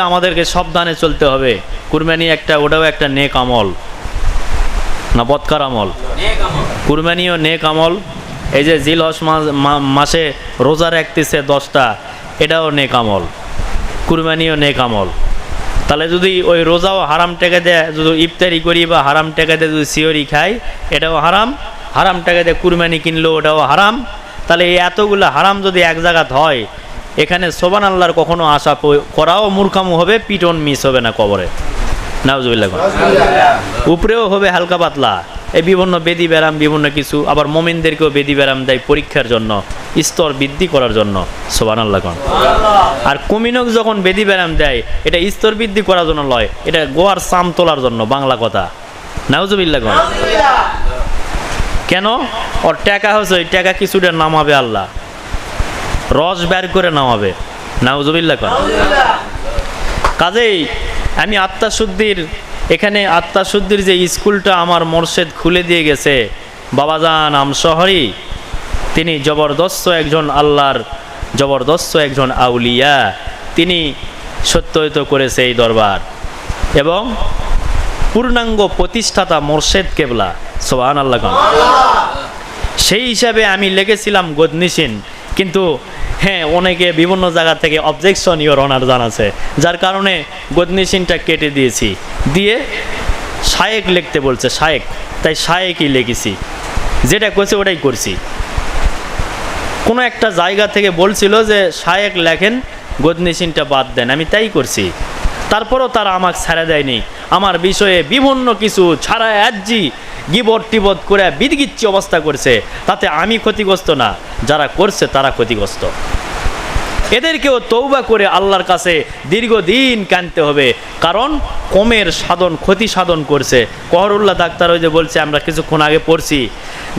আমাদেরকে সাবধানে চলতে হবে। কুরবানি একটা, ওটাও একটা নেক আমল। না, বৎকার আমল। কুরবানিও নেক আমল। এই যে জিল হস মাসে রোজা রাখতেছে দশটা, এটাও নেক আমল। কুরবানিও নেক আমল। তাহলে যদি ওই রোজাও হারাম টাকা দেয়, যদি ইফতারি করি বা হারাম টাকা দিয়ে, যদি সিওরি খাই, এটাও হারাম। হারাম টাকা দিয়ে, কুরবানি কিনলো ওটাও হারাম। তাহলে এই এতগুলো হারাম যদি এক জায়গাত হয় এখানে সোবান আল্লাহর কখনো আশা করাও মূর্খামু হবে পিটন মিস হবে না কবরে। নাউজুবিল্লাহ উপরেও হবে হালকা পাতলা। এই বিভিন্ন বেদি ব্যারাম বিভিন্ন কিছু আবার মোমিনদেরকেও বেদি ব্যারাম দেয় পরীক্ষার জন্য স্তর বৃদ্ধি করার জন্য সোবান আল্লাহ আর কমিনক যখন বেদি ব্যারাম দেয় এটা স্তর বৃদ্ধি করার জন্য লয় এটা গোয়ার সাম তোলার জন্য বাংলা কথা। নাউজুবিল্লাহ কন কেন? ওর টাকা হচ্ছে ওই টাকা কিছুটা নামাবে আল্লাহ। রস বের করে নামাবে। নাউজুবিল্লাহ কন কাজেই আমি আত্মাশুদ্ধির, এখানে আত্মাশুদ্ধির যে স্কুলটা আমার মোর্শেদ খুলে দিয়ে গেছে, বাবাজান আমশহরি, তিনি জবরদস্ত একজন আল্লাহর, জবরদস্ত একজন আউলিয়া, তিনি সত্যায়িত করেছে এই দরবার। এবং পূর্ণাঙ্গ প্রতিষ্ঠাতা মোর্শেদ কেবলা সোহান আল্লাহ সেই হিসাবে আমি লেগেছিলাম গদনিসিন, কিন্তু হ্যাঁ অনেকে বিভিন্ন জায়গা থেকে অবজেকশন ইওর অনার জানাছে যার কারণে গদনিসিনটা কেটে দিয়েছি। দিয়ে শায়েক লিখতে বলছে, শায়েক। তাই শায়েকই লিখেছি। যেটা করছে ওটাই করছি। কোনো একটা জায়গা থেকে বলছিল যে শায়েক লেখেন গদনিসিনটা বাদ দেন। আমি তাই করছি। তারপরও তারা আমাকে ছাড়া দেয়নি। আমার বিষয়ে বিভিন্ন কিছু ছাড়া আজ্জি গিবট টিবট করে বিদগিচ্ছি অবস্থা করছে। তাতে আমি ক্ষতিগ্রস্ত না, যারা করছে তারা ক্ষতিগ্রস্ত। এদেরকেও তৌবা করে আল্লাহর কাছে দীর্ঘদিন কানতে হবে, কারণ কমের সাধন, ক্ষতি সাধন করছে। কহরুল্লাহ ডাক্তার ওই যে বলছে, আমরা কিছুক্ষণ আগে পড়ছি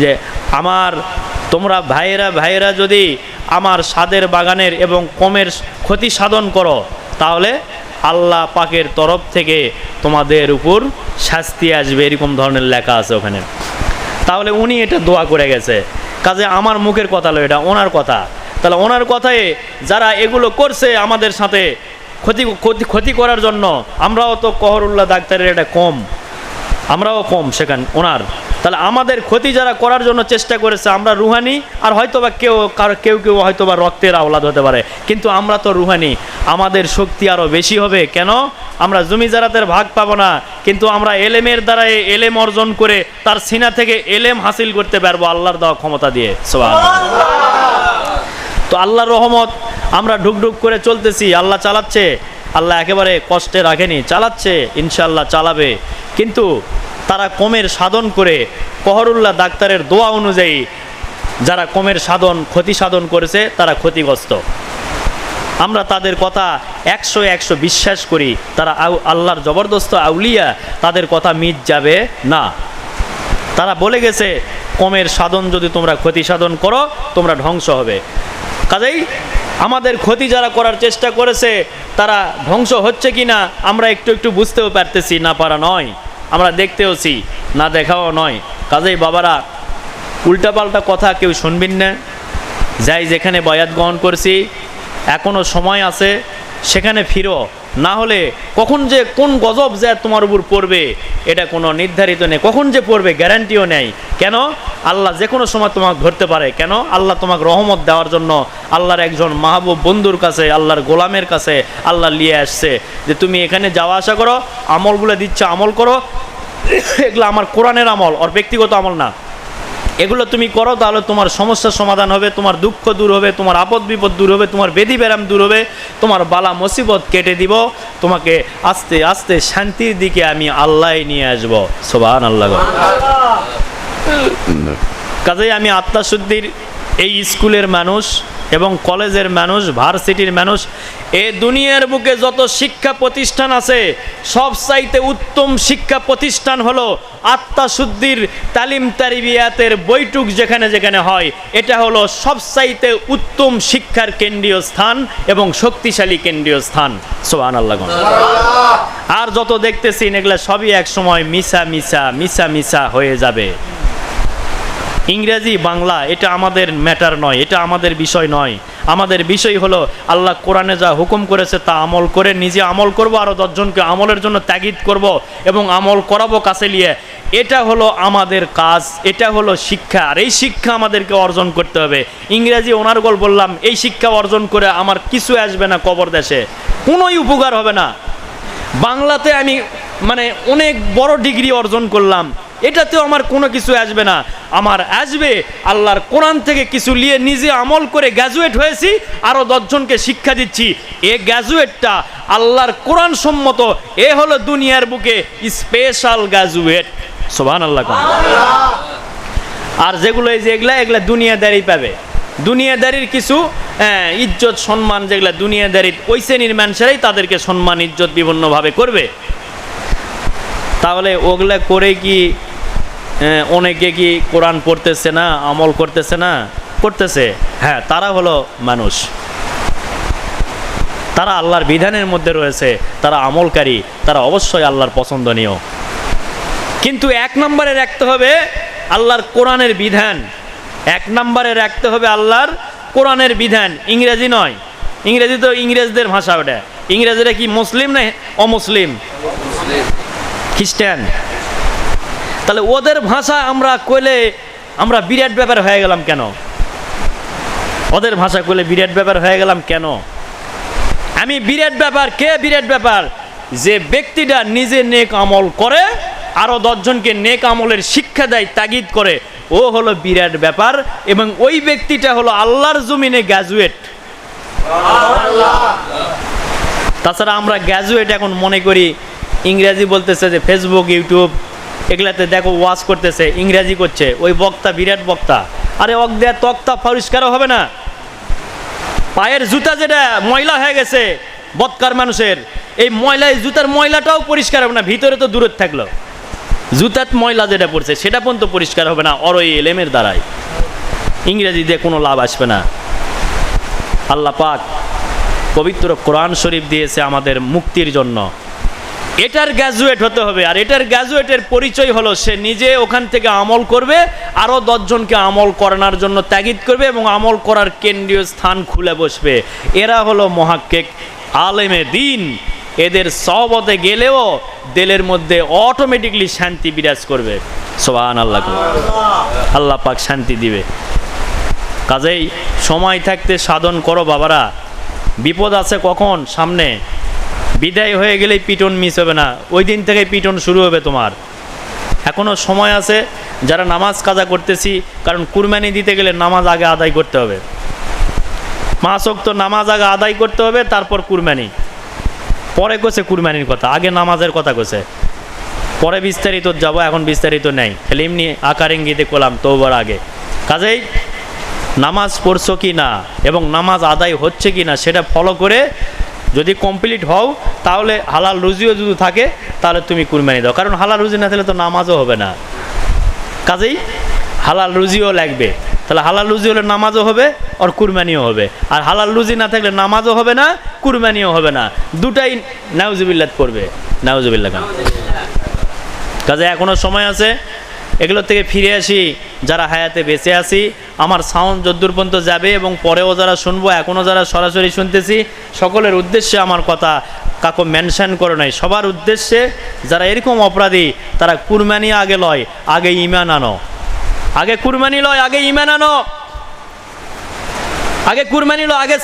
যে, আমার তোমরা ভাইয়েরা ভাইয়েরা যদি আমার স্বাদের বাগানের এবং কমের ক্ষতি সাধন করো, তাহলে আল্লাহ পাকের তরফ থেকে তোমাদের উপর শাস্তি আসবে, এরকম ধরনের লেখা আছে ওখানে। তাহলে উনি এটা দোয়া করে গেছে। কাজে আমার মুখের কথা হলো এটা ওনার কথা। তাহলে ওনার কথায় যারা এগুলো করছে আমাদের সাথে ক্ষতি ক্ষতি করার জন্য, আমরাও তো কহরুল্লাহ ডাক্তারের এটা কম। আমরাও কম সেখান, ওনার। তাহলে আমাদের ক্ষতি যারা করার জন্য চেষ্টা করেছে, আমরা রুহানি, আর হয়তো বা কেউ কারও, কেউ কেউ হয়তো বা রক্তের আওলাদ হতে পারে। কিন্তু আমরা তো রুহানি, আমাদের শক্তি আরও বেশি হবে। কেন? আমরা জমি জারাতের ভাগ পাবো না, কিন্তু আমরা এলেমের দ্বারা এলেম অর্জন করে তার সিনা থেকে এলেম হাসিল করতে পারব আল্লাহর দেওয়া ক্ষমতা দিয়ে। তো আল্লাহর রহমত, আমরা ঢুকঢুক করে চলতেছি। আল্লাহ চালাচ্ছে, আল্লাহ একেবারে কষ্টে রাখেনি, চালাচ্ছে ইনশাল্লাহ চালাবে। কিন্তু তারা কমের সাধন করে, কহরুল্লাহ ডাক্তারের দোয়া অনুযায়ী যারা কমের সাধন, ক্ষতি সাধন করেছে, তারা ক্ষতিগ্রস্ত। আমরা তাদের কথা একশো একশো বিশ্বাস করি, তারা আউ- আল্লাহর জবরদস্ত আউলিয়া, তাদের কথা মিট যাবে না। তারা বলে গেছে, কমের সাধন যদি তোমরা ক্ষতি সাধন করো, তোমরা ধ্বংস হবে। কাজেই আমাদের ক্ষতি যারা করার চেষ্টা করেছে, তারা ধ্বংস হচ্ছে কি না আমরা একটু একটু বুঝতেও পারতেছি, না পারা নয়। আমরা দেখতেওছি না দেখাও নয়। কাজেই বাবারা, উল্টাপাল্টা কথা কেউ শুনবেন না। যাই যেখানে বয়াত গ্রহণ করছি এখনও সময় আছে সেখানে ফিরো। না হলে কখন যে কোন গজব যে তোমার উপর পড়বে, এটা কোনো নির্ধারিত নেই। কখন যে পড়বে গ্যারান্টিও নেই। কেন? আল্লাহ যে কোনো সময় তোমাকে ধরতে পারে। কেন? আল্লাহ তোমাকে রহমত দেওয়ার জন্য আল্লাহর একজন মাহবুব বন্ধুর কাছে, আল্লাহর গোলামের কাছে আল্লাহ নিয়ে আসছে যে, তুমি এখানে যাওয়া আসা করো, আমলগুলো দিচ্ছে, আমল করো। এগুলো আমার কোরআনের আমল, ওর ব্যক্তিগত আমল না। এগুলো তুমি করো, তাহলে তোমার সমস্যার সমাধান হবে, তোমার দুঃখ দূর হবে, তোমার আপদ বিপদ দূর হবে, তোমার বেদি ব্যারাম দূর হবে, তোমার বালা মুসিবত কেটে দিব, তোমাকে আস্তে আস্তে শান্তির দিকে আমি আল্লাহ নিয়ে আসব সোবান আল্লাহ। কাজেই আমি আত্মাশুদ্ধির এই স্কুলের মানুষ এবং কলেজের মানুষ, ভার্সিটির মানুষ এ দুনিয়ার বুকে যত শিক্ষা প্রতিষ্ঠান আছে, সব চাইতে উত্তম শিক্ষা প্রতিষ্ঠান হলো আত্মাশুদ্ধির তালিম তারিবিয়াতের বৈঠক যেখানে যেখানে হয়। এটা হলো সব চাইতে উত্তম শিক্ষার কেন্দ্রীয় স্থান এবং শক্তিশালী কেন্দ্রীয় স্থান। সোহান আল্লাহ আর যত দেখতেছি এগুলা সবই এক সময় মিশা মিশা মিশা মিশা হয়ে যাবে। ইংরেজি, বাংলা, এটা আমাদের ম্যাটার নয়, এটা আমাদের বিষয় নয়। আমাদের বিষয় হলো, আল্লাহ কোরআনে যা হুকুম করেছে তা আমল করে নিজে আমল করব আরও দশজনকে আমলের জন্য ত্যাগিদ করব এবং আমল করাবো কাছে নিয়ে। এটা হলো আমাদের কাজ, এটা হলো শিক্ষা। আর এই শিক্ষা আমাদেরকে অর্জন করতে হবে। ইংরেজি ওনার গল বললাম, এই শিক্ষা অর্জন করে আমার কিছু আসবে না কবর দেশে। কোনোই উপকার হবে না। বাংলাতে আমি মানে অনেক বড় ডিগ্রি অর্জন করলাম। এটাতেও আমার কোনো কিছু আসবে না। আমার আসবে আল্লাহর কোরআন থেকে কিছু নিয়ে নিজে আমল করে গ্র্যাজুয়েট হয়েছি আরও দশজনকে শিক্ষা দিচ্ছি। এ গ্র্যাজুয়েটটা আল্লাহর কোরআন সম্মত এ হলো দুনিয়ার বুকে স্পেশাল গ্র্যাজুয়েট সোভান আল্লাহ আর যেগুলো এই যে এগুলা এগুলা দুনিয়াদারি পাবে। দুনিয়াদারির কিছু হ্যাঁ, ইজ্জত সম্মান যেগুলা দুনিয়াদারির ওই শ্রেণির মানুষেরাই তাদেরকে সম্মান ইজ্জত বিভিন্নভাবে করবে। তাহলে ওগুলা করে কি অনেকে কি কোরআন পড়তেছে না, আমল করতেছে না? করতেছে। হ্যাঁ তারা হলো মানুষ। তারা আল্লাহর বিধানের মধ্যে রয়েছে, তারা আমলকারী, তারা অবশ্যই আল্লাহর পছন্দনীয়। কিন্তু এক নম্বরে রাখতে হবে আল্লাহর কোরআনের বিধান। এক নম্বরে রাখতে হবে আল্লাহর কোরআনের বিধান। ইংরেজি নয়। ইংরেজি তো ইংরেজদের ভাষা ওটা। ইংরেজরা কি, মুসলিম না অমুসলিম? খ্রিস্টান। তাহলে ওদের ভাষা আমরা কইলে আমরা বিরাট ব্যাপার হয়ে গেলাম কেন? ওদের ভাষা কইলে বিরাট ব্যাপার হয়ে গেলাম কেন? আমি বিরাট ব্যাপার কে বিরাট ব্যাপার? যে ব্যক্তিটা নিজে নেক আমল করে আরও দশজনকে নেক আমলের শিক্ষা দেয় তাগিদ করে ও হলো বিরাট ব্যাপার এবং ওই ব্যক্তিটা হলো আল্লাহর জমিনে গ্র্যাজুয়েট তাছাড়া আমরা গ্র্যাজুয়েট এখন মনে করি ইংরেজি বলতেছে যে ফেসবুক ইউটিউব এগুলাতে দেখো ওয়াশ করতেছে, ইংরেজি করছে। ওই বক্তা বিরাট বক্তা। আরে অক দেয়া তক্তা পরিষ্কারও হবে না। পায়ের জুতা যেটা ময়লা হয়ে গেছে বৎকার মানুষের, এই ময়লা এই জুতার ময়লাটাও পরিষ্কার হবে না, ভিতরে তো দূরত থাকল। জুতার ময়লা যেটা পড়ছে, সেটা পর্যন্ত পরিষ্কার হবে না অরই এলেমের দ্বারাই। ইংরেজি দিয়ে কোনো লাভ আসবে না। আল্লাহ পাক পবিত্র কোরআন শরীফ দিয়েছে আমাদের মুক্তির জন্য। এটার গ্র্যাজুয়েট হতে হবে। আর এটার গ্র্যাজুয়েটের পরিচয় হলো, সে নিজে ওখান থেকে আমল করবে আরও দশজনকে আমল করানোর জন্য ত্যাগিদ করবে এবং আমল করার কেন্দ্রীয় স্থান খুলে বসবে। এরা হলো মহাক্কেক আলেমে দিন। এদের সহবতে গেলেও দেলের মধ্যে অটোমেটিকলি শান্তি বিরাজ করবে। সোহান আল্লাহ আল্লাহ পাক শান্তি দিবে। কাজেই সময় থাকতে সাধন করো বাবারা। বিপদ আছে কখন? সামনে। বিদায় হয়ে গেলেই পিটন মিস হবে না। ওই দিন থেকে পিটন শুরু হবে তোমার। এখনও সময় আছে, যারা নামাজ কাজা করতেছি, কারণ কুরবানি দিতে গেলে নামাজ আগে আদায় করতে হবে। মাসক তো নামাজ আগে আদায় করতে হবে, তারপর কুরবানি। পরে কোসে কুরবানির কথা, আগে নামাজের কথা কোসে পরে বিস্তারিত যাব, এখন বিস্তারিত নেই। খালি এমনি আকার ইঙ্গিতে করলাম তোবার আগে। কাজেই নামাজ পড়ছো কি না এবং নামাজ আদায় হচ্ছে কি না সেটা ফলো করে যদি কমপ্লিট হও, তাহলে হালাল রুজিও যদি থাকে, তাহলে তুমি কুরবানি দাও। কারণ হালাল রুজি না থাকলে তো নামাজও হবে না। কাজেই হালাল রুজিও লাগবে। তাহলে হালাল রুজি হলে নামাজও হবে আর কুরবানিও হবে। আর হালাল রুজি না থাকলে নামাজও হবে না, কুরবানিও হবে না। দুটাই নাউজুবিল্লাত পড়বে। নাউজুবিল্লা খান কাজে এখনও সময় আছে। এগুলোর থেকে ফিরে আসি, যারা হায়াতে বেঁচে আছি আমার সাউন্ড যদ্দূর পর্যন্ত যাবে এবং পরেও যারা শুনব এখনও যারা সরাসরি শুনতেছি, সকলের উদ্দেশ্যে আমার কথা কাকো মেনশন করে নাই সবার উদ্দেশ্যে যারা এরকম অপরাধী, তারা কুরবানি আগে লয়, আগে ইমান আনো। আগে কুরবানি লয়, আগে ইমান আনো। আগে কুরবানি লয়, আগে